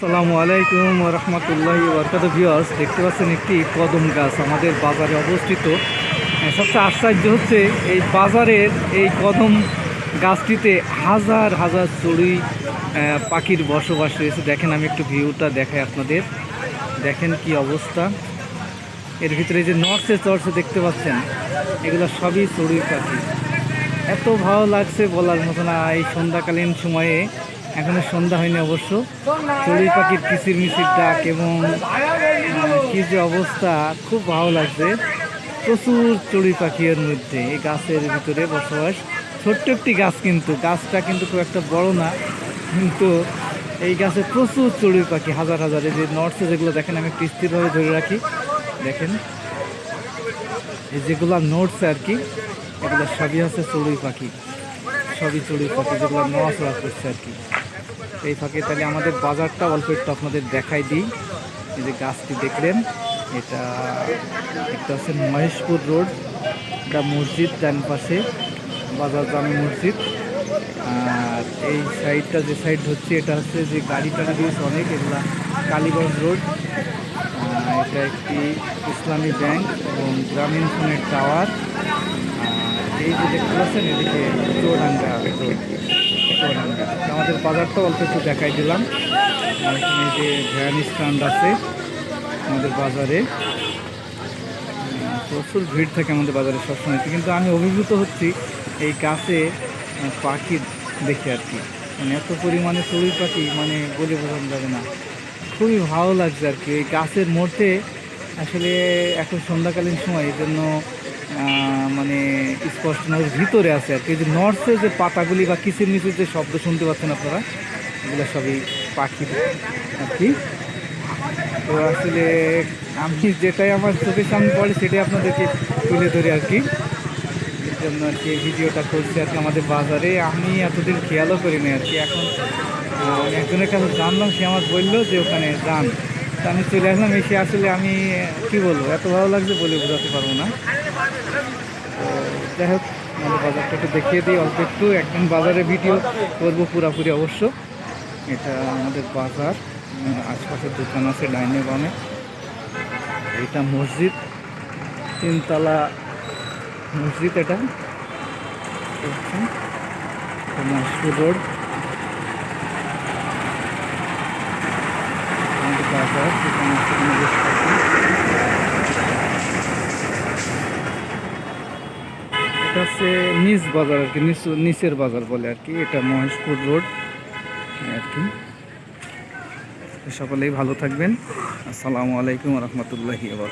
আসসালামু আলাইকুম রহমতুল্লাহ বরকাত ভিওয়ার্স দেখতে পাচ্ছেন একটি কদম গাছ আমাদের বাজারে অবস্থিত। হ্যাঁ, সবচেয়ে আশ্চর্য হচ্ছে এই বাজারের এই কদম গাছটিতে হাজার হাজার চড়ুই পাখির বসবাস রয়েছে। দেখেন আমি একটু ভিউটা দেখাই আপনাদের। দেখেন কি অবস্থা। এর ভিতরে যে নর্সে চর্চে দেখতে পাচ্ছেন এগুলো সবই চড়ুই পাখি। এত ভালো লাগছে বলার মতো না। এই সন্ধ্যাকালীন সময়ে এখনও সন্ধ্যা হয়নি অবশ্য। চড়ুই পাখির কিচির মিচির ডাক এবং কি যে অবস্থা, খুব ভালো লাগছে। প্রচুর চড়ুই পাখি এর মধ্যে এই গাছের ভিতরে বসবাস। ছোট্ট একটি গাছ কিন্তু, গাছটা কিন্তু খুব একটা বড় না। কিন্তু এই গাছে প্রচুর চড়ুই পাখি, হাজার হাজার। এই যে নর্সে যেগুলো দেখেন, আমি একটু স্থিরভাবে ধরে রাখি। দেখেন, এই যেগুলো নোটস আর কি, এগুলো সবই হচ্ছে চড়ুই পাখি। সবই চড়ুই পাখি, যেগুলো নড়াচড়া করছে আর কি। এই ফাঁকে তাহলে আমাদের বাজারটা অল্প একটু আপনাদের দেখাই দিই। এই যে গাছটি দেখলেন, এটা একটা হচ্ছে মহেশপুর রোড এটা মসজিদ ডান পাশে, বাজার জামে মসজিদ। আর এই সাইডটা যে সাইড হচ্ছে, এটা হচ্ছে যে গাড়ি টাড়ি দিয়েছে অনেক, এগুলা কালীগঞ্জ রোড। এটা একটি ইসলামী ব্যাংক এবং গ্রামীণ ফোনের টাওয়ার। এই যে দেখতে পাচ্ছেন, এদিকে চৌরাঙ্গা রোড, চৌরাঙ্গা। আমাদের বাজারটা অল্প একটু দেখাই দিলাম। আর এখানে যে ভ্যান স্ট্যান্ড আছে আমাদের বাজারে। প্রচুর ভিড় থাকে আমাদের বাজারে সবসময়। কিন্তু আমি অভিভূত হচ্ছি এই গাছে পাখি দেখে আর কি। মানে এত পরিমাণে চড়ুই পাখি মানে বলে বোঝানো যাবে না। খুবই ভালো লাগছে আর কি। এই গাছের মধ্যে আসলে এখন সন্ধ্যাকালীন সময়, এই জন্য মানে স্পষ্ট না ভিতরে আছে আর কি। যে নর্থে যে পাতাগুলি বা কিচির মিচির যে শব্দ শুনতে পাচ্ছেন আপনারা, এগুলো সবই পাখি আর কি। তো আসলে আমি যেটাই আমার চোখের সামনে পড়ে সেটাই আপনাদেরকে তুলে ধরি আর কি। এর জন্য আর কি ভিডিওটা করছি আর কি আমাদের বাজারে। আমি এতদিন খেয়ালও করিনি আর কি। এখন একজনের কাছে জানলাম, সে আমার বলল যে ওখানে যান। আমি চলে আসলাম, এসে আসলে আমি, কি বলব, এত ভালো লাগছে বলে বোঝাতে পারব না। তো যাই হোক, আমাদের বাজারটা একটু দেখিয়ে দিই, অল্প একটু। একদিন বাজারে ভিডিও করব পুরাপুরি অবশ্য। এটা আমাদের বাজার, আশপাশের আশপাশে দোকান আছে ডাইনে বামে। এটা মসজিদ, তিনতলা মসজিদ এটা। মহেশপুর রোড আমাদের বাজার হচ্ছে নিচ বাজার আর কি, নিচু- নিচের বাজার বলে আর কি। এটা মহেশপুর রোড আর কি। সকলেই ভালো থাকবেন। আসসালামু আলাইকুম রহমতুল্লাহি আবার